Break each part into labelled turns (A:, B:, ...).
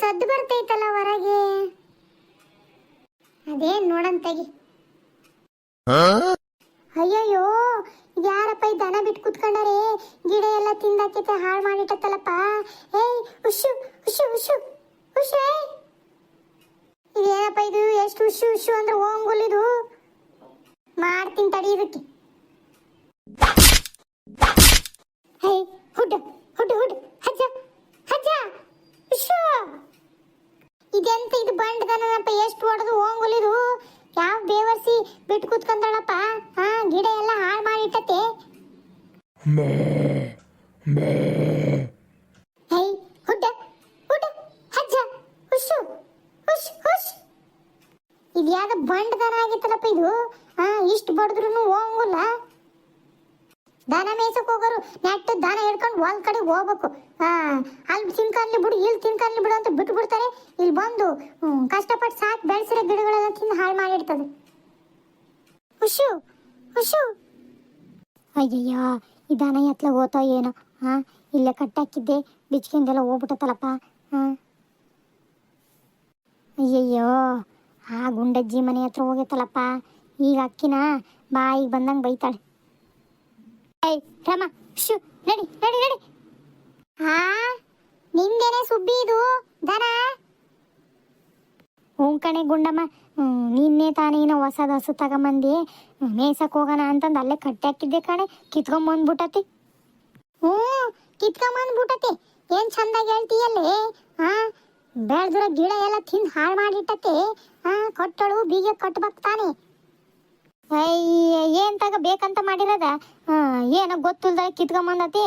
A: ಸದ್ದು ಬರ್ತೈತಲ್ಲ ಹೊರಗೆ. ಅದೇನ್ ನೋಡನ್ ಅಯ್ಯಯ್ಯೋ ಯಾರಪ್ಪ ಈ ದನ ಬಿಟ್ಟು ಕುತ್ಕೊಂಡಾರೆ? ಗಿಡ ಎಲ್ಲ ತಿಂದಾಕೈತೆ, ಹಾಳು ಮಾಡಿಟ್ಟತ್ತಲ್ಲಪ್ಪ. ಏಯ್, ಹುಷು ಹುಷು ಉಶು ಏಯ್. ಇದೇನಪ್ಪ ಇದು? ಎಷ್ಟು ಹುಷು ಉಶು ಅಂದ್ರೆ ಓಂಗುಲಿದು ಮಾಡ್ತೀನಿ ತಡಿ ಇದಕ್ಕೆ. ಹುಡ್ ಹುಡ್ ಹುಡ್ಡ ಹಜ್ಜ ಹಜ್ಜ ಉಶು ಇದೆಂತ ಇದು ಬಂಡದನಪ್ಪ ಎಷ್ಟು ಹೊಡೆದು ಓಂಗುಲಿದು ಯಾವ ಬೇವರ್ಸಿ ಬಿಟ್ಟು ಕೂತ್ಕೊಂಡಳಪ್ಪ? ಹಾ ಗಿಡ ಎಲ್ಲ ಹಾಳು ಮಾಡಿಟ್ಟತೆ ಹೇ ಹುಡ್ಡ ಹುಡ್ಡ ಹಜ್ಜ ಹುಷು ಇದು ಯಾವ್ದು ಬಂಡದನ ಆಗಿತ್ತಲ್ಲಪ್ಪ ಇದು? ಹಾ ಇಷ್ಟು ಬಡದ್ರು ಹೋಗಂಗಿಲ್ಲ ದನ ಮೇಯ್ಸಕ್ ಹೋಗೋರು ನೆಟ್ಟು ದನ ಹಿಡ್ಕೊಂಡು ಒಂದ್ ಕಡೆ ಹೋಗ್ಬೇಕು. ಅಲ್ಲಿ ತಿನ್ಕರ್ಲಿ ಬಿಡು ಇಲ್ಲಿ ತಿನ್ಕಲ್ಲಿ ಬಿಡು ಅಂತ ಬಿಟ್ಟು ಬಿಡ್ತಾರೆ ಇಲ್ಲಿ ಬಂದು ಕಷ್ಟಪಟ್ಟು ಸಾಕ್ ಬೆಳೆಸಿರೋ ಗಿಡಗಳೆಲ್ಲ ತಿಂದು ಹಾಳು ಮಾಡಿರ್ತದೆ ಹುಷು ಹುಷು. ಅಯ್ಯಯ್ಯ, ಈ ದನ ಎತ್ಲ ಹೋತೋ ಏನೋ ಹಾ ಇಲ್ಲೇ ಕಟ್ಟಾಕಿದ್ದೆ ಬಿಚ್ಕಿಂದೆಲ್ಲ ಹೋಗ್ಬಿಟ್ಟತ್ತಲ್ಲಪ್ಪ ಹಾ ಅಯ್ಯಯ್ಯೋ, ಆ ಗುಂಡಜ್ಜಿ ಮನೆ ಹತ್ರ ಹೋಗೈತಲ್ಲಪ್ಪ ಈಗ ಅಕ್ಕಿನ ಬಾಯಿಗೆ ಬಂದಂಗೆ ಬೈತಾಳೆ. ಏಯ್, ರಮ ಶು ನಡಿ ನಡಿ ನಡಿ. ಹಾ, ನಿಂದೇನೆ ಸುಬ್ಬಿ ಇದು, ದನ? ಹ್ಞೂ ಕಣೆ ಗುಂಡಮ್ಮ ನಿನ್ನೆ ತಾನೇನೋ ಹೊಸದ ಹಸು ತಗೊಂಬಂದಿ ಮೇಯ್ಸಕ್ ಹೋಗೋಣ ಅಂತಂದು ಅಲ್ಲೇ ಕಟ್ಟಿ ಹಾಕಿದ್ದೆ ಕಣೆ, ಕಿತ್ಕೊಂಬಂದ್ಬಿಟ್ಟತಿ. ಹ್ಞೂ, ಕಿತ್ಕೊಂಬಂದ್ಬಿಟ್ಟತಿ. ಏನ್ ಚಂದಾಗಿ ಹೇಳ್ತೀಯಲ್ಲೇ? ಹಾ, ಬೆಳ್ದಿರೋ ಗಿಡ ಎಲ್ಲ ತಿಂದು ಹಾಳು ಮಾಡಿಟ್ಟತಿ. ಹಾ, ಕೊಟ್ಟಳು, ಬೀಗ ಕಟ್ಬೇಕು ತಾನೆ. ಏನ್ ತಗ ಬೇಕಂತ ಮಾಡಿರೋದ? ಏನ ಗೊತ್ತಿಲ್ದ ಕಿತ್ಕೊಂಬಂದತಿ?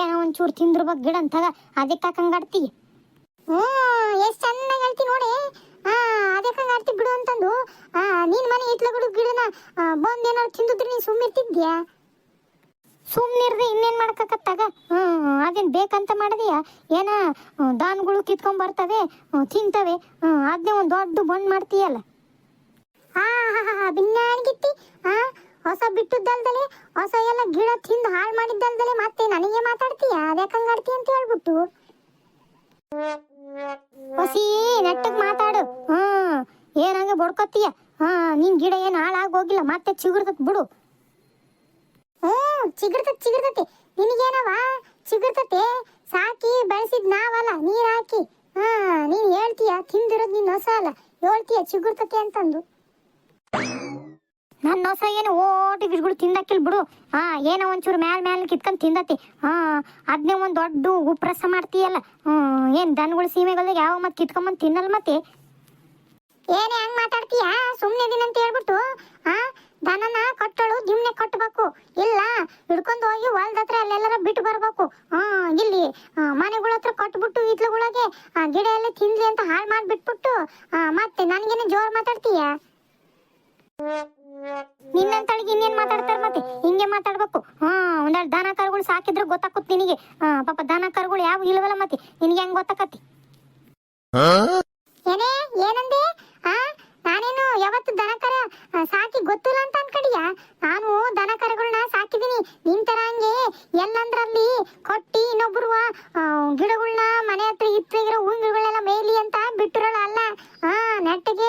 A: ಏನ ಒಂಚೂರು ತಿಂದಿರ್ಬೇಕು ಗಿಡ ಅಂತಗ ಅದಕ್ಕೆ ಹಾಕಂಗಾಡ್ತಿ ಹ್ಞೂ ಎಷ್ಟು ಚೆನ್ನಾಗಿ ಹೇಳ್ತಿ ನೋಡಿ. ಅದಕ್ಕೆ ಹಂಗಾಡ್ತಿ ಬಿಡು ಅಂತಂದು. ನಿನ್ ಮನೆ ಬಿಡು ಗಿಡನ. ಬಂದ್ ಏನಾರು ತಿಂದಿದ್ರೆ ನೀನು ಸುಮ್ಮಿರ್ತಿದ್ಯಾ ಸುಮ್ಮನಿರ್ದೆ ಇನ್ನೇನು ಮಾಡ್ಕತ್ತಾಗ ಹ್ಞೂ ಅದೇನು ಬೇಕಂತ ಮಾಡಿದೆಯಾ? ಏನ ದಾನ್ಗಳು ಕಿತ್ಕೊಂಡ್ ಬರ್ತವೆ ಹ್ಮ್, ತಿಂತವೆ. ಅದನ್ನೇ ಒಂದು ದೊಡ್ಡ ಬಂದ್ ಮಾಡ್ತೀಯಲ್ಲ. ಹಾ ಹಾ ಹಾ ಬಿನ್ನಾಣಿಗಿತ್ತಿ ಹಾ ಹೊಸ ಬಿಟ್ಟದ್ದಲ್ದಲೆ, ಹೊಸ ಎಲ್ಲ ಗಿಡ ತಿಂದು ಹಾಳು ಮಾಡಿದ್ದಲ್ದಲೆ ಮತ್ತೆ ನನಗೆ ಮಾತಾಡ್ತೀಯ? ಅದ್ಯಾಕಂಗಾಡ್ತಿ ಅಂತ ಹೇಳ್ಬಿಟ್ಟು. ಹೊಸಿ, ನೆಟ್ಟಗ್ ಮಾತಾಡು. ಹ್ಮ್ ಏನಂಗೆ ಬಡ್ಕೊತೀಯ? ಹಾ, ನಿನ್ ಗಿಡ ಏನು ಹಾಳಾಗ್ ಹೋಗಿಲ್ಲ, ಮತ್ತೆ ಚಿಗುರ್ತತ್ ಬಿಡು. ಹ್ಮ್ ಚಿಗುರ್ತತ್ ಚಿಗುರ್ತತಿ ನಿನಗೇನವ ಚಿಗುರ್ತತೆ ಸಾಕಿ, ಬೆಳೆಸಿದ್ ನಾವಲ್ಲ ನೀರ್ ಹಾಕಿ. ಹಾ, ನೀನ್ ಹೇಳ್ತೀಯ, ತಿಂದಿರೋದ್ ನಿನ್ನ ಹೊಸ ಅಲ್ಲ. ಹೇಳ್ತೀಯ ಚಿಗುರ್ತತೆ ಅಂತಂದು. ನನ್ನ ಹೊಸ ಏನು ಓಟಿ ಗಿಡಗಳು ತಿಂದಾಕಿಲ್ ಬಿಡು. ಹಾ ಏನೋ ಒಂಚೂರು ಮ್ಯಾಲ್ ಮ್ಯಾಲ್ ಕಿತ್ಕೊಂಡ್ ತಿಂದತಿ. ಹಾ ಅದನ್ನೇ ಒಂದ್ ದೊಡ್ಡ ಉಪ್ರಸ ಮಾಡ್ತೀಯಲ್ಲ. ಹ್ಮ್ ಏನ್ ದನಗಳು ಸೀಮೆಗಳ್ದಾಗ ಯಾವ ಮತ್ತೆ ಕಿತ್ಕೊಂಬಂದ್ ತಿನ್ನಲ್ಲ ಮತ್ತೆ? ಏನೇ ಹಂಗೆ ಮಾತಾಡ್ತೀಯ? ಸುಮ್ನೆ ದಿನಂತ ಹೇಳ್ಬಿಟ್ಟು ಹಾ ದನನ ಕಟ್ಟಳು ಜಿಮ್ನೆ ಕಟ್ಟಬೇಕು ಇಲ್ಲ ಹಿಡ್ಕೊಂಡು ಹೋಗಿ ಹೊಲ್ದ ಹತ್ರ ಅಲ್ಲೆಲ್ಲರ ಬಿಟ್ಟು ಬರ್ಬೇಕು. ಹಾ ಇಲ್ಲಿ ಆ, ಮನೆಗಳ ಹತ್ರ ಕಟ್ಬಿಟ್ಟು ಇತ್ಲುಗಳಿಗೆ ಆ ಗಿಡ ಎಲ್ಲ ತಿನ್ಲಿ ಅಂತ ಹಾಳು ಮಾಡಿಬಿಟ್ಬಿಟ್ಟು ಆ, ಮತ್ತೆ ನನ್ಗೇನೆ ಜೋರ್ ಮಾತಾಡ್ತೀಯ? ನಿನ್ನಂತಳಿಗೆ ಇನ್ನೇನ್ ಮಾತಾಡ್ತಾರ ಮತ್ತೆ? ಹಿಂಗೆ ಮಾತಾಡ್ಬೇಕು. ಹಾ ಒಂದೆರಡು ದನ ಕರುಗಳು ಸಾಕಿದ್ರೆ ಗೊತ್ತಾಕುತ್ ನಿನಗೆ. ಹಾ ಪಾಪ ದನ ಕರುಗಳು ಯಾವ ಇಲ್ವಲ್ಲ ಮತ್ತೆ? ನಿನಗೆ ಹೆಂಗ್ ಗೊತ್ತಾಕತಿ ಏನೇ ಏನಂದೆ? ಯಾವತ್ತು ದನಕರ ಸಾಕಿ ಗೊತ್ತಿಲ್ಲ ಅಂತ ಅನ್ಕಡಿಯ? ನಾನು ದನಕರಗಳನ್ನ ಸಾಕಿದೀನಿ. ನಿನ್ ತರ ಹಂಗೆ ಎಲ್ಲಂದ್ರಲ್ಲಿ ಕೊಟ್ಟಿ ಇನ್ನೊಬ್ರು ಗಿಡಗಳನ್ನ ಗಿಡಗಳ್ನ ಮನೆ ಹತ್ರ ಇತ್ತಿರೋ ಹೂವಿನ ಗಿಡಗಳೆಲ್ಲ ಮೇಯ್ಲಿ ಅಂತ ಬಿಟ್ಟಿರೋಳ ಅಲ್ಲ? ಆ ನೆಟ್ಟಿಗೆ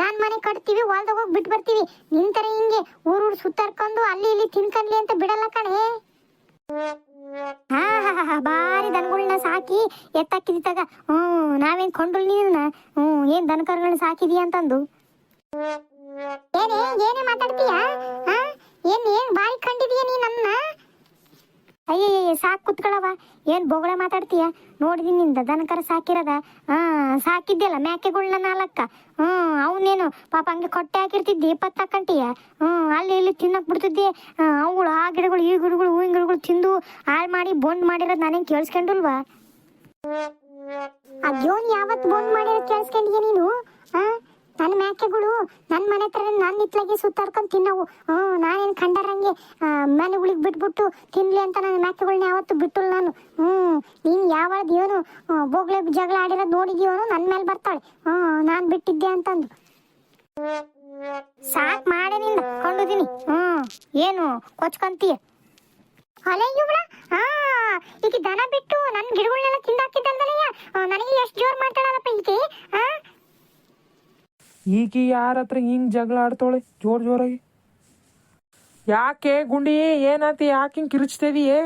A: ದಾನ್ ಮನೆ ಕಟ್ತೀವಿ ಹೊಲ್ದಾಗ ಹೋಗಿ ಬಿಟ್ಟು ಬರ್ತೀವಿ. ನಿನ್ ತರ ಹಿಂಗೆ ಊರೂರು ಸುತ್ತಾಡ್ಕೊಂಡು ಅಲ್ಲಿ ಇಲ್ಲಿ ತಿನ್ಕನ್ಲಿ ಅಂತ ಬಿಡಲ್ಲ ಕಣೆ. ಹಾ ಹಾ ಹಾ, ಹಾ ಬಾರಿ ದನಗಳನ್ನ ಸಾಕಿ ಎತ್ತಾಕಿದ್ದಾಗ ಹ್ಮ್ ನಾವೇನ್ ಕೊಂಡ್ರು ನೀನ ಹ್ಮ್ ಏನ್ ದನಕರುಗಳನ್ನ ಸಾಕಿದೀಯ ಅಂತಂದು? ಏನೇ ಏನೇ ಮಾತಾಡ್ತೀಯಾ? ಏನ್ ಏನ್ ಬಾರಿ ಕಂಡಿದೀಯ ನೀ ನನ್ನ ಅಯ್ಯಯ್ಯ ಸಾಕ್ ಕುತ್ಕೊಳವ ಏನ್ ಬೊಗಳ ಮಾತಾಡ್ತೀಯ? ನೋಡಿದೀನಿ ನಿಂದ ದನಕರ ಸಾಕಿರದ. ಹಾ, ಸಾಕಿದ್ದೆಲ್ಲ ಮ್ಯಾಕೆಗಳ್ನ ನಾಲ್ಕ ಹ್ಮ್ ಅವನೇನು ಪಾಪ ಹಂಗೆ ಕೊಟ್ಟೆ ಹಾಕಿರ್ತಿದ್ದಿ ಇಪ್ಪತ್ತು ತಕ್ಕಂತೀಯ ಹ್ಮ್ ಅಲ್ಲಿ ಇಲ್ಲಿ ತಿನ್ನಕ್ ಬಿಡ್ತಿದ್ದೆ. ಅವುಗಳು ಆ ಗಿಡಗಳು, ಈ ಗಿಡಗಳು, ಹೂವಿನ ಗಿಡಗಳು ತಿಂದು ಹಾಳು ಮಾಡಿ ಬೊಂಡ್ ಮಾಡಿರೋದು ನಾನೇ ಕೇಳಿಸ್ಕೊಂಡಲ್ವಾ? ಅದ್ಯೋನ್ ಯಾವತ್ತು ಬಂಡ್ ಮಾಡಿರೋದು ಕೇಳಿಸ್ಕೊಂಡಿದ್ಯಾ ನೀನು? ನನ್ನ ಮೇಕೆಗಳು ನನ್ನ ಮನೆ ಹತ್ರ ನನ್ನ ಇತ್ಲಾಗೆ ಸುತ್ತಾಡ್ಕೊಂಡು ತಿನ್ನವು. ಹ್ಞೂ, ನಾನೇನು ಕಂಡರಂಗೆ ಮನೆಗಳಿಗೆ ಬಿಟ್ಬಿಟ್ಟು ತಿನ್ಲಿ ಅಂತ ನನ್ನ ಮೇಕೆಗಳನ್ನ ಯಾವತ್ತು ಬಿಟ್ಟಿಲ್ಲ ನಾನು. ಹ್ಞೂ, ನೀನು ಯಾವಾಗ ದೇವನು ಬೋಗ್ಲೆ ಜಗಳ ಆಡಿರೋದು ನೋಡಿದೀವನು ನನ್ನ ಮೇಲೆ ಬರ್ತಾಳೆ. ಹ್ಞೂ, ನಾನು ಬಿಟ್ಟಿದ್ದೆ ಅಂತಂದು. ಸಾಕ್ ಮಾಡಿ ನಿಂದ, ಕೊಂಡಿದೀನಿ. ಹ್ಮ್ ಏನು, ಕೊಚ್ಕೊಂತೀಯ? ಅಲೆ ಇವಳ ಈಗ ದನ ಬಿಟ್ಟು ನನ್ನ ಗಿಡಗಳನ್ನೆಲ್ಲ ತಿಂದಾಕಿದ್ದಲ್ದಲ್ಲಯ್ಯ ನನಗೆ ಎಷ್ಟು ಜೋರ್ ಮಾಡ್ತಾಳಲ್ಲಪ್ಪ ಈಕೆ
B: ಈಗ ಯಾರ ಹತ್ರ ಹಿಂಗೆ ಜಗಳ ಆಡ್ತಾಳೆ? ಜೋರ್ ಜೋರಾಗಿ. ಯಾಕೆ ಗುಂಡಿ? ಏನಾತ? ಯಾಕೆ ಹಿಂಗೆ ಕಿರಿಚ್ತಿದೀಯೇ?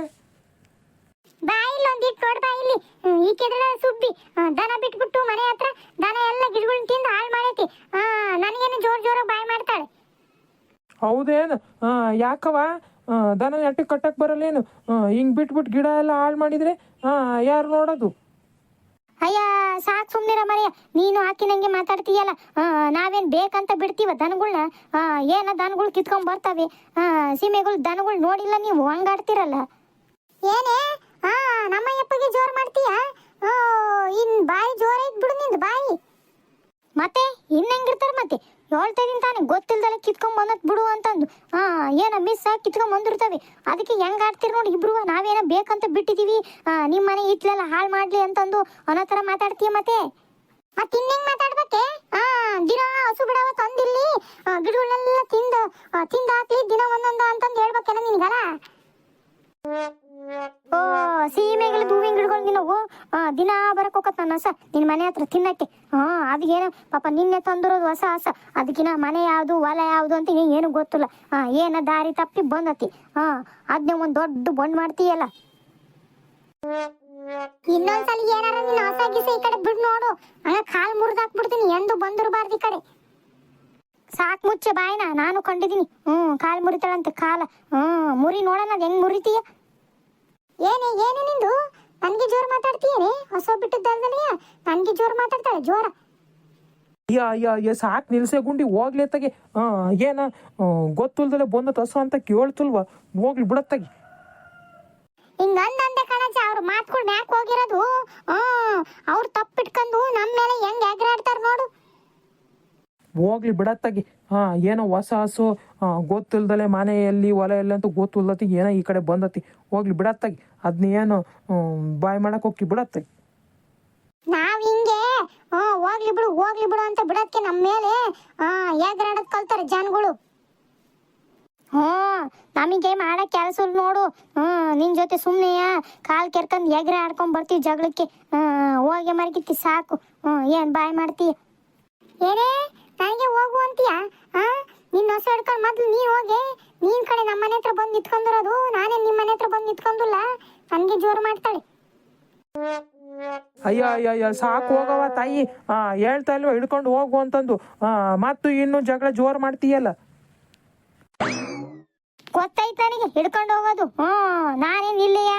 A: ಬಾ ಇಲ್ಲಿ ಒಂದಿಟ್ಟು ನೋಡ್ ಬಾ ಇಲ್ಲಿ ಹ್ಮ್, ಈಕೆದ್ರ ಸುಬ್ಬಿ ದನ ಬಿಟ್ಬಿಟ್ಟು ಮನೆ ಹತ್ರ ದನ ಎಲ್ಲ ಗಿಡಗಳನ್ನ ತಿಂದು ಹಾಳು ಮಾಡೈತಿ. ನನಗೇನು ಜೋರ್ ಜೋರಾಗಿ ಬಾಯಿ ಮಾಡ್ತಾಳೆ.
B: ಹೌದೇನು? ಯಾಕವ ದನ ನೆಟ್ಟಿಗೆ ಕಟ್ಟಕ್ಕೆ ಬರಲ್ಲೇನು? ಹಿಂಗೆ ಬಿಟ್ಬಿಟ್ಟು ಗಿಡ ಎಲ್ಲ ಹಾಳು ಮಾಡಿದ್ರೆ ಯಾರು ನೋಡೋದು?
A: ಅಯ್ಯ ಸಾಕು ಸುಮ್ಮನಿರ ಮರೆಯ ನೀನು ಆಕಿನಂಗೆ ಮಾತಾಡ್ತೀಯಲ್ಲ. ಆ, ನಾವೇನ್ ಬೇಕಂತ ಬಿಡ್ತೀವ ದನಗಳನ್ನ ಏನ ದನಗಳು ಕಿತ್ಕೊಂಡ್ ಬರ್ತಾವೆ? ಸೀಮೆಗಳು ದನಗಳು ನೋಡಿಲ್ಲ ನೀವು ಹಂಗಾಡ್ತಿರಲ್ಲ? ಏನೇ? ಆ ನಮ್ಮಯ್ಯಪ್ಪಗೆ ಜೋರ್ ಮಾಡ್ತೀಯ? ಇನ್ ಬಾಯಿ ಜೋರ ಐತ್ ಬಿಡು ನಿಂದು ಬಾಯಿ. ಮತ್ತೆ ಇನ್ ಹೆಂಗಿರ್ತಾರ ಮತ್ತೆ? ಇದೀನಿ ತಾನೆ ಗೊತ್ತಿಲ್ದಲ್ಲ ಕಿತ್ಕೊಂಡ್ ಬಂದತ್ ಬಿಡು ಅಂತಂದು. ಆ ಏನ ಮಿಸ್ ಆಗಿ ಕಿತ್ಕೊಂಡ್ ಬಂದಿರ್ತವೆ. ಅದಕ್ಕೆ ಹೆಂಗ್ ಆಡ್ತೀರಿ ನೋಡಿ ಇಬ್ರು ನಾವೇನ ಬೇಕಂತ ಬಿಟ್ಟಿದೀವಿ. ಆ, ನಿಮ್ ಮನೆ ಇಟ್ಲೆಲ್ಲ ಹಾಳು ಮಾಡ್ಲಿ ಅಂತಂದು ಅನ್ನೋ ತರ ಮಾತಾಡ್ತೀಯ ಮತ್ತೆ? ಮತ್ತೆ ಇನ್ನೇನ್ ಮಾತಾಡ್ಬೇಕೆ? ಆ ದಿನ ಹಸು ಬಿಡವ ತಂದಿಲ್ಲಿ. ಗಿಡಗಳನ್ನೆಲ್ಲ ತಿಂದ ತಿಂದ ಹಾಕ್ಲಿ ದಿನ ಒಂದೊಂದ ಅಂತಂದು ಹೇಳ್ಬೇಕೇನ ನಿನ್ಗಲ್ಲ? ಓ ಸೀಮೆಗಳ ಹೂವಿನ ಗಿಡಗಳು ನಿನ್ನವು ಆ, ದಿನ ಬರಕ್ ಹೋಗತ್ ನನ್ನ ನಿನ್ ಮನೆ ಹತ್ರ ತಿನ್ನಕ್ಕೆ. ಹಾ ಅದೇನು ಪಾಪ ನಿನ್ನೆ ತಂದಿರೋದು ಹೊಸ ಹಸ ಅದಕ್ಕಿನ ಮನೆ ಯಾವ್ದು ಹೊಲ ಯಾವುದು ಅಂತ ಏನು ಗೊತ್ತಿಲ್ಲ. ಹಾ ಏನ ದಾರಿ ತಪ್ಪಿ ಬಂದತಿ. ಹಾ ಅದನ್ನೇ ಒಂದ್ ದೊಡ್ಡ ಬಂಡ್ ಮಾಡ್ತೀಯಲ್ಲ. ಇನ್ನೊಂದ್ಸಲ ಏನಾರ ನೀನ್ ಹೊಸ ಗಿಸ ಈ ಕಡೆ ಬಿಡ್ ನೋಡು. ಹಂಗ ಕಾಲ್ ಮುರಿದಾಕ್ಬಿಡ್ತೀನಿ ಎಂದು ಬಂದಿರಬಾರ್ದು ಈ ಕಡೆ. ಸಾಕ್ ಮುಚ್ಚೆ ಬಾಯ್ನ ನಾನು ಕಂಡಿದ್ದೀನಿ ಹ್ಮ್ ಕಾಲ್ ಮುರಿತಾಳಂತೆ ಕಾಲ. ಹ್ಮ್ ಮುರಿ ನೋಡೋಣ ಅದ್ ಹೆಂಗ್ ಮುರಿತೀಯ? ಏನೇ ಏನೇ ನಿಂದು? ನನಗೆ ಜೋರ್ ಮಾತಾಡ್ತೀಯೇನೆ? ಹೊಸ ಬಿಟ್ಟಿದ್ದಲ್ದನೆಯ ನನಗೆ ಜೋರ್ ಮಾತಾಡ್ತಾಳೆ ಜೋರ.
B: ಅಯ್ಯ ಅಯ್ಯ ಅಯ್ಯ ಸಾಕ್ ನಿಲ್ಸೆ ಗುಂಡಿ ಹೋಗ್ಲಿ ತಗಿ ಏನ? ಗೊತ್ತಿಲ್ದಲೆ ಬಂದ ತಸ ಅಂತ ಕೇಳ್ತಲ್ವ? ಹೋಗ್ಲಿ ಬಿಡತ್ತಾಗಿ.
A: ಹಿಂಗ ಅಂದೆ ಕಣಜ ಅವ್ರ ಮಾತ್ಗಳು ಮ್ಯಾಕ್ ಹೋಗಿರೋದು.
B: ಹೋಗ್ಲಿ ಬಿಡತ್ತಾಗಿ. ಹಾ, ಏನೋ ಹೊಸ ಹಸು ಗೊತ್ತಿಲ್ದಲೆ ಮನೆಯಲ್ಲಿ ಹೊಲ ಎಲ್ಲ ಅಂತ ಗೊತ್ತಿಲ್ದತಿ ಏನೋ ಈ ಕಡೆ ಬಂದತಿ. ಹೋಗ್ಲಿ ಬಿಡತ್ತಾಗಿ. ಅದ್ನ ಏನು ಬಾಯ್ ಮಾಡಕ್ ಹೋಗಿ ಬಿಡತ್ತಾಗಿ.
A: ನಾವ್ ಹಿಂಗೆ ಹೋಗ್ಲಿ ಬಿಡು ಹೋಗ್ಲಿ ಬಿಡು ಅಂತ ಬಿಡಕ್ಕೆ ನಮ್ಮ ಮೇಲೆ. ಹಾ ಎಗರಾಡದ್ ಕಲ್ತಾರೆ ಜನಗಳು. ಹ್ಮ್ ನಮಗೆ ಮಾಡೋ ಕೆಲಸ ನೋಡು. ಹ್ಮ್ ನಿನ್ ಜೊತೆ ಸುಮ್ನೆ ಕಾಲ್ ಕೆರ್ಕೊಂಡ್ ಎಗ್ರೆ ಆಡ್ಕೊಂಡು ಬರ್ತೀವಿ ಜಗಳಕ್ಕೆ. ಹೋಗಿ ಮರ್ಗಿತ್ತಿ ಸಾಕು. ಹ್ಮ್ ಏನ್ ಬಾಯ್ ಮಾಡ್ತೀಯ? ಏನೇ? ನನಗೆ ಹೋಗು ಅಂತೀಯ? ಹಾ ನಿನ್ನ ಹೊಸ ಹಿಡ್ಕೊಂಡು ಮೊದ್ಲು ನೀ ಹೋಗಿ. ನೀನ್ ಕಡೆ ನಮ್ಮ ಮನೆ ಹತ್ರ ಬಂದು ನಿತ್ಕೊಂಡಿರೋದು. ನಾನೇ ನಿಮ್ಮ ಮನೆ ಹತ್ರ ಬಂದು ನಿತ್ಕೊಂಡಿಲ್ಲ. ನನಗೆ ಜೋರು ಮಾಡ್ತಾಳೆ.
B: ಅಯ್ಯ ಅಯ್ಯ ಅಯ್ಯ, ಸಾಕು ಹೋಗವ ತಾಯಿ. ಆ, ಹೇಳ್ತಾ ಇಲ್ವಾ, ಹಿಡ್ಕೊಂಡು ಹೋಗು ಅಂತಂದು. ಮತ್ತು ಇನ್ನು ಜಗಳ ಜೋರ್ ಮಾಡ್ತೀಯಲ್ಲ?
A: ಗೊತ್ತೈತ್ ಹಿಡ್ಕೊಂಡು ಹೋಗೋದು. ಹ್ಮ್ ನಾನೇನ್ ಇಲ್ಲಿಯ?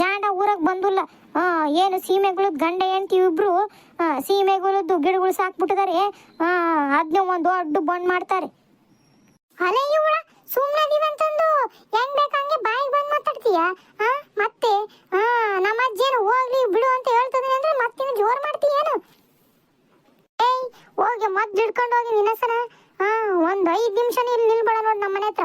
A: ಜಾಂಡ ಊರಾಗ ಬಂದಿಲ್ಲ. ಹಾ ಏನು ಸೀಮೆಗಳದ್ ಗಂಡ ಹೆಂಡತಿ ಇಬ್ರು ಸೀಮೆಗಳದ್ದು ಗಿಡಗಳು ಹಾ ಅದನ್ನ ಒಂದು ದೊಡ್ಡ ಬಂಡ್ ಮಾಡ್ತಾರೆ. ಅಲೆ ಇವಳ ಸುಮ್ಮನದಿವಂತಂದು ಹೆಂಗ್ ಬೇಕಂಗೆ ಬಾಯಿಗೆ ಬಂದ್ ಮಾತಾಡ್ತೀಯ? ಮತ್ತೆ ನಮ್ಮ ಅಜ್ಜಿಯನ್ನು ಹೋಗ್ಲಿ ಬಿಡು ಅಂತ ಹೇಳ್ತದೆ ಅಂದ್ರೆ ಮತ್ತಿನ ಜೋರ್ ಮಾಡ್ತೀಯೇನು ಏಯ್, ಹೋಗಿ ಮದ್ದು ಹಿಡ್ಕೊಂಡು ಹೋಗಿ ನಿನ್ನಸನ ಒಂದ್ ಐದ್ ನಿಮಿಷ ಇಲ್ಲಿ ನಿಲ್ಬೇಡ ನೋಡ್ ನಮ್ಮ ಮನೆ ಹತ್ರ.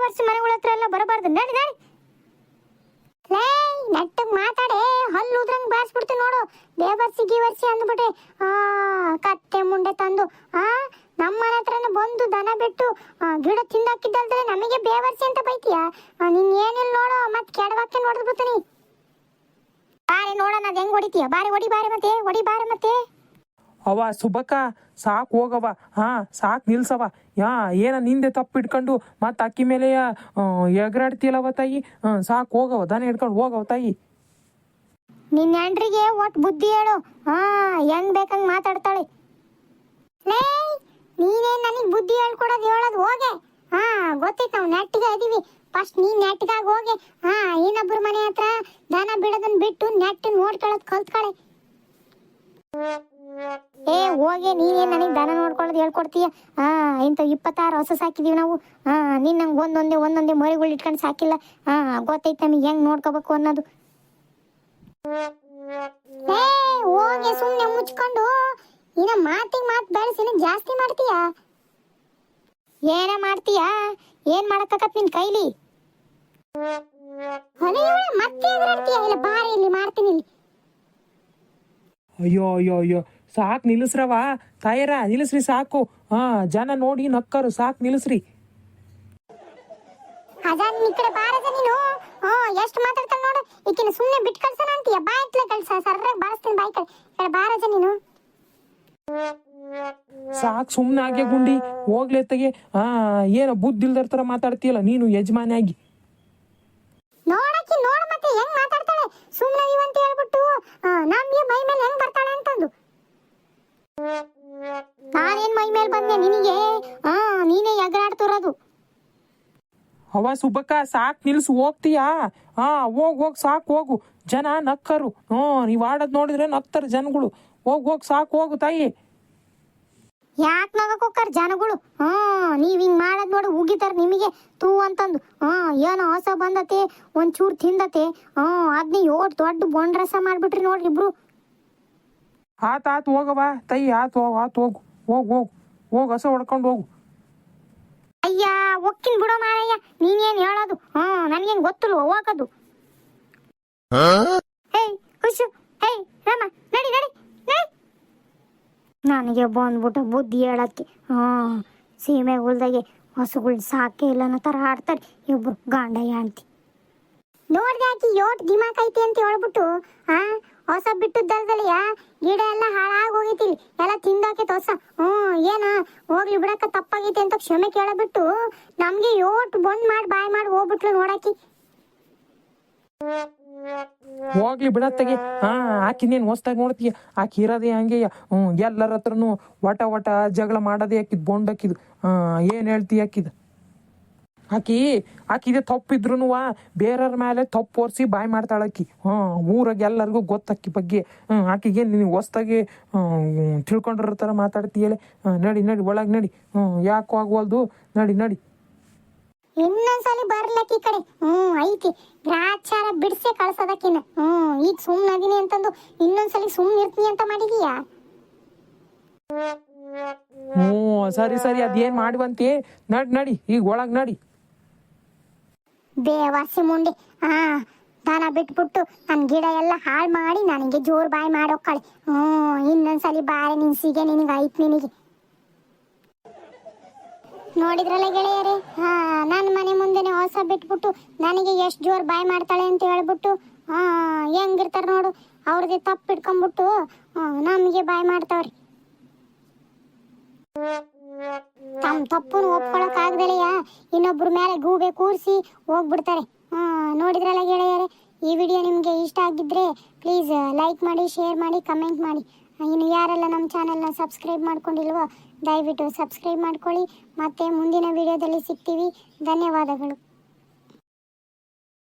A: ಬೇವರ್ಸಿ ಮನೆಗಳ ಹತ್ರ ಎಲ್ಲ ಬರಬಾರ್ದು. ನಡಿ ನಡಿ. ಲೇ ಮಾತಾಡೆ. ಹಲ್ಲು ಉದ್ರಂಗ್ ಬಾರಿಸ್ಬಿಡ್ತು ನೋಡು. ಬೇವರ್ಸಿ ಗೀವರ್ಸಿ ಅಂದ್ಬಿಟ್ಟೆ ಆ, ಕತ್ತೆ ಮುಂಡೆ ತಂದು, ಆ ನಮ್ಮ ಮನೆ ಹತ್ರನೇ ಬಂದು ದನ ಬಿಟ್ಟು ಗಿಡ ತಿಂದಾಕಿದ್ದಲ್ದ್ರೆ ನಮಗೆ ಬೇವರ್ಸಿ ಅಂತ ಬೈತೀಯ? ನಿನ್ ಏನಿಲ್ಲ ನೋಡು ಮತ್ ಕೆಡವಾಕೆ ನೋಡ್ದು ಬಿಡ್ತೀನಿ ಬಾರಿ ನೋಡೋಣ, ಅದ್ ಹೆಂಗ್ ಹೊಡಿತೀಯ? ಬಾರಿ, ಹೊಡಿ ಬಾರಿ ಮತ್ತೆ, ಹೊಡಿ ಬಾರಿ ಮತ್ತೆ.
B: ಅವ ಸುಬಕ ಸಾಕು ಹೋಗವ, ಹಾ, ಸಾಕು ನಿಲ್ಸವ. ಯಾ, ಏನ ನಿಂದೆ ತಪ್ಪು ಇಟ್ಕೊಂಡು ಮತ್ತೆ ಅಕ್ಕಿ ಮೇಲೆ ಎಗರಾಡ್ತೀಯಲ್ಲವ ತಾಯಿ? ಹಾಂ, ಸಾಕು ಹೋಗವ, ದನ ಹಿಡ್ಕೊಂಡು ಹೋಗವ ತಾಯಿ.
A: ನಿನ್ನ ಹೆಂಡ್ರಿಗೆ ಒಟ್ ಬುದ್ಧಿ ಹೇಳು. ಹಾ, ಹೆಂಗ್ ಬೇಕಂಗ್ ಮಾತಾಡ್ತಾಳೆ. ನೀನೇ ನನಗೆ ಬುದ್ಧಿ ಹೇಳ್ಕೊಡೋದು ಹೇಳೋದು ಹೋಗೆ. ಹಾ, ಗೊತ್ತೈತ್ ನಾವು ನೆಟ್ಟಿಗೆ ಇದೀವಿ. ಫಸ್ಟ್ ನೀ ನೆಟ್ಟಿಗಾಗಿ ಹೋಗಿ. ಹಾ ಇನ್ನೊಬ್ಬರ ಮನೆ ಹತ್ರ ದಾನ ಬಿಡೋದನ್ನ ಬಿಟ್ಟು ನೆಟ್ ನೋಡ್ಕೊಳ್ಳೋದು ಕಲ್ತ್ಕೊಳ್ಳೆ ಏ, ಹೋಗಿ, ನೀನೇ ನನಗೆ ದನ ನೋಡ್ಕೊಳ್ಳೋದು ಹೇಳ್ಕೊಡ್ತೀಯ? ಹಾ ಇಂಥ ಇಪ್ಪತ್ತಾರು ಹೊಸ ಸಾಕಿದೀವಿ ನಾವು. ಹಾ ನೀನ್ ನಂಗೆ ಒಂದೊಂದೇ ಒಂದೊಂದೇ ಮರಿಗಳು ಇಟ್ಕೊಂಡು ಸಾಕಿಲ್ಲ. ಹಾ ಗೊತ್ತೈತೆ ನಮಗೆ ಹೆಂಗ್ ನೋಡ್ಕೋಬೇಕು ಅನ್ನೋದು. ಏ, ಹೋಗಿ ಸುಮ್ನೆ ಮುಚ್ಕೊಂಡು ಇನ್ನ ಮಾತಿಗೆ ಮಾತು ಬೆಳೆಸಿ ಜಾಸ್ತಿ ಮಾಡ್ತೀಯ? ಏನ ಮಾಡ್ತೀಯ? ಏನ್ ಮಾಡಕ್ಕಾಗತ್ ನಿನ್ ಕೈಲಿ? ಮತ್ತೆ ಇಲ್ಲ, ಬಾರಿ ಇಲ್ಲಿ ಮಾಡ್ತೀನಿ ಇಲ್ಲಿ.
B: ಅಯ್ಯೋ ಅಯ್ಯೋ ಅಯ್ಯೋ. ಸಾಕು ನಿಲ್ಲಿಸ್ರವ ತಾಯರ ನಿಲ್ಲಿಸ್ರಿ ಸಾಕು. ಹಾ ಜನ ನೋಡಿ ನಕ್ಕರು. ಸಾಕು ನಿಲ್ಲಿಸ್ರಿ.
A: ಸಾಕ್ ನೀನ್ ಈ ಕಡೆ ಬಾರಜ ನೀನು. ಹ್ಮ್ ಎಷ್ಟು ಮಾತಾಡ್ತಾನೆ ನೋಡು. ಈಕಿನ ಸುಮ್ಮನೆ ಬಿಟ್ಟು ಕಳ್ಸೋಣ ಅಂತೀಯ. ಬಾ ಇಟ್ಲೆ ಕಳ್ಸ. ಸರ್ರಾಗ ಬಾರಿಸ್ತೀನಿ ಬಾಯ್ ಕಡೆ ಈ ಕಡೆ ಬಾರಜ ನೀನು.
B: ಸಾಕು ಸುಮ್ಮನೆ ಆಗೆ ಗುಂಡಿ. ಹೋಗ್ಲೆತ್ತಗೆ ಹಾ ಏನೋ ಬುದ್ಧಿ ಇಲ್ದರ ಥರ ಮಾತಾಡ್ತೀಯಲ್ಲ. ನೀನು ಯಜಮಾನಿ ಆಗಿ ಅವ ಸುಬ್ಬಕ್ಕ ಸಾಕ್ ನಿಲ್ಸು ಹೋಗ್ತೀಯಾ? ಹಾ ಹೋಗ್ ಹೋಗ್ ಸಾಕ್ ಹೋಗು. ಜನ ನಕ್ಕರು. ಹ್ಞೂ ನೀವು ಆಡೋದು ನೋಡಿದ್ರೆ ನಕ್ತಾರೆ ಜನಗಳು. ಹೋಗ್ ಹೋಗ್ ಸಾಕ್ ಹೋಗು ತಾಯಿ.
A: ಯಾಕ್ ನಗಕ್ ಹೋಗ್ತಾರ ಜನಗಳು. ಹಾ ನೀವ್ ಹಿಂಗ್ ಮಾಡದ್ ನೋಡಿ ಉಗಿತಾರ ನಿಮಗೆ. ತೂ ಅಂತಂದು. ಹಾ ಏನೋ ಹೊಸ ಬಂದತೆ ಒಂಚೂರ್ ತಿಂದತೆ. ಹ್ಮ್ ಅದ್ನ ಯೋಟ್ ದೊಡ್ಡ ಬೊಂಡ್ರಸ ಮಾಡ್ಬಿಟ್ರಿ ನೋಡ್ರಿ ಇಬ್ರು.
B: ಆತ್ ಆತ್ ಹೋಗವ ತಾಯಿ ಆತ್ ಹೋಗು ಆತ್ ಹೋಗು. ಹೋಗ್ ಹೋಗು ಹೋಗ್ ಹೊಸ ಹೊಡ್ಕೊಂಡು ಹೋಗು.
A: ಅಯ್ಯ ಒಕ್ಕಿನ್ ಬಿಡೋ ಮಾರಯ್ಯ. ನೀನೇನ್ ಹೇಳೋದು? ಹ್ಮ್ ನನ್ಗೇನ್ ಗೊತ್ತಿಲ್ಲ ಹೋಗೋದು. ಹೇ? ಹುಷು ಹೇ ರಾಮ ನಡಿ ನಡಿ ನಡಿ. ನನಗೆ ಬಂದ್ಬಿಟ್ಟು ಬುದ್ಧಿ ಹೇಳಕ್ಕೆ. ಹಾ ಸೀಮೆ ಹುಲ್ದಾಗೆ ಹಸುಗಳು ಸಾಕೆ ಇಲ್ಲ ಅನ್ನೋ ಥರ ಆಡ್ತಾರೆ ಇಬ್ರು ಗಂಡ ಹೆಂಡ್ತಿ. ನೋಡ್ದೆ ಆಕಿ ಯೋಟ್ ದಿಮಾಕ್ ಐತಿ ಅಂತ ಹೇಳ್ಬಿಟ್ಟು ಆ ಹೊಸ ಬಿಟ್ಟದ್ದಲ್ದಲಿಯ ಗಿಡ ಎಲ್ಲ ಹಾಳಾಗಿ ಹೋಗೈತಿ ಎಲ್ಲ ತಿಂದಾಕೈತೆ ಹೊಸ ಹ್ಮ್ ಏನ ಹೋಗ್ಲಿ ಬಿಡಕ್ಕ, ತಪ್ಪಾಗೈತಿ ಅಂತ ಕ್ಷಮೆ ಕೇಳಬಿಟ್ಟು ನಮ್ಗೆ ಯೋಟ್ ಬಂದ್ ಮಾಡಿ, ಬಾಯ್ ಮಾಡಿ ಹೋಗ್ಬಿಟ್ಲು ನೋಡಾಕಿ
B: ಹೋಗ್ಲಿ ಬಿಡತ್ತಗೆ ಹಾ ಆಕಿದೇನು ಹೊಸ್ತಾಗಿ ನೋಡ್ತೀಯ? ಆಕಿ ಇರೋದೇ ಹಂಗೆಯ? ಹ್ಞೂ ಎಲ್ಲರ ಹತ್ರನು ವಟ ವಟ ಜಗಳ ಮಾಡೋದೇ ಆಕಿದ್ ಬೊಂಡಾಕಿದು ಹಾ ಏನು ಹೇಳ್ತಿ ಆಕಿದ? ಆಕಿ ಆಕಿದೆ ತಪ್ಪಿದ್ರು ಬೇರೆಯವ್ರ ಮೇಲೆ ತಪ್ಪು ಓರಿಸಿ ಬಾಯ್ ಮಾಡ್ತಾಳೆ ಆಕಿ. ಹ್ಞೂ ಊರಾಗ ಎಲ್ಲರಿಗೂ ಗೊತ್ತಾಕಿ ಬಗ್ಗೆ. ಹ್ಞೂ ಆಕಿಗೆ ನೀನು ಹೊಸ್ದಾಗಿ ತಿಳ್ಕೊಂಡಿರೋ ಥರ ಮಾತಾಡ್ತೀಯಲೆ ಹ್ಞೂ ನಡಿ ನಡಿ ಒಳಗೆ ನಡಿ. ಹ್ಞೂ ಯಾಕೋ ಆಗ್ವಲ್ದು. ನಡಿ ನಡಿ.
A: ಇನ್ನೊಂದ್ಸಲಿ ಬರ್ಲಕ್ಕಿ ಈ ಕಡೆ. ಹ್ಮ್ ಐತಿ. ಗ್ರಾಚಾರ ಬಿಡ್ಸೆ ಕಳ್ಸೋದಕ್ಕಿನ್ನ ಹ್ಮ್ ಈಗ ಸುಮ್ನೆ ಅದೀನಿ ಅಂತಂದು ಇನ್ನೊಂದ್ಸಲಿ ಸುಮ್ನೆ ಇರ್ತೀನಿ ಅಂತ ಮಾಡಿದೀಯಾ?
B: ಹ್ಞೂ ಸರಿ ಸರಿ ಅದೇನು ಮಾಡುವಂತೆ? ನಡಿ ನಡಿ ಈಗ ಒಳಗೆ ನಡಿ.
A: ಬೇವಾಸಿ ಮುಂಡಿ ಹಾ ದನ ಬಿಟ್ಬಿಟ್ಟು ನನ್ ಗಿಡ ಎಲ್ಲ ಹಾಳು ಮಾಡಿ ನನಗೆ ಜೋರ್ ಬಾಯಿ ಮಾಡೋಕ್ಕಳೆ. ಹ್ಮ್ ಇನ್ನೊಂದ್ಸಲಿ ಬಾರೆ ನಿನ್ಸಿಗೆ ನಿನಗೆ ಐತ್ ನಿನಗೆ. ನೋಡಿದ್ರಲ್ಲ ಗೆಳೆಯರೇ? ಹಾ ನನ್ನ ಮನೆ ಮುಂದೆನೆ ಹೊಸ ಬಿಟ್ಬಿಟ್ಟು ನನಗೆ ಎಷ್ಟು ಜೋರ್ ಬಾಯ್ ಮಾಡ್ತಾಳೆ ಅಂತ ಹೇಳ್ಬಿಟ್ಟು, ಹಾ, ಹೆಂಗಿರ್ತಾರ ನೋಡು ಅವ್ರದ್ದು ತಪ್ಪು ಇಟ್ಕೊಂಡ್ಬಿಟ್ಟು ನಮಗೆ ಬಾಯ್ ಮಾಡ್ತಾವ್ರಿ. ತಮ್ಮ ತಪ್ಪನ್ನು ಒಪ್ಕೊಳಕ್ ಆಗ್ದಲೆಯ ಇನ್ನೊಬ್ರ ಮೇಲೆ ಗೂಬೆ ಕೂರಿಸಿ ಹೋಗ್ಬಿಡ್ತಾರೆ. ನೋಡಿದ್ರಲ್ಲ ಗೆಳೆಯರೆ, ಈ ವಿಡಿಯೋ ನಿಮಗೆ ಇಷ್ಟ ಆಗಿದ್ರೆ ಪ್ಲೀಸ್ ಲೈಕ್ ಮಾಡಿ, ಶೇರ್ ಮಾಡಿ, ಕಮೆಂಟ್ ಮಾಡಿ. ಇನ್ನು ಯಾರೆಲ್ಲ ನಮ್ಮ ಚಾನೆಲ್ನ ಸಬ್ಸ್ಕ್ರೈಬ್ ಮಾಡ್ಕೊಂಡಿಲ್ವೋ, ದಯವಿಟ್ಟು ಸಬ್ಸ್ಕ್ರೈಬ್ ಮಾಡ್ಕೊಳ್ಳಿ. ಮತ್ತೆ ಮುಂದಿನ ವಿಡಿಯೋದಲ್ಲಿ ಸಿಗ್ತೀವಿ. ಧನ್ಯವಾದಗಳು.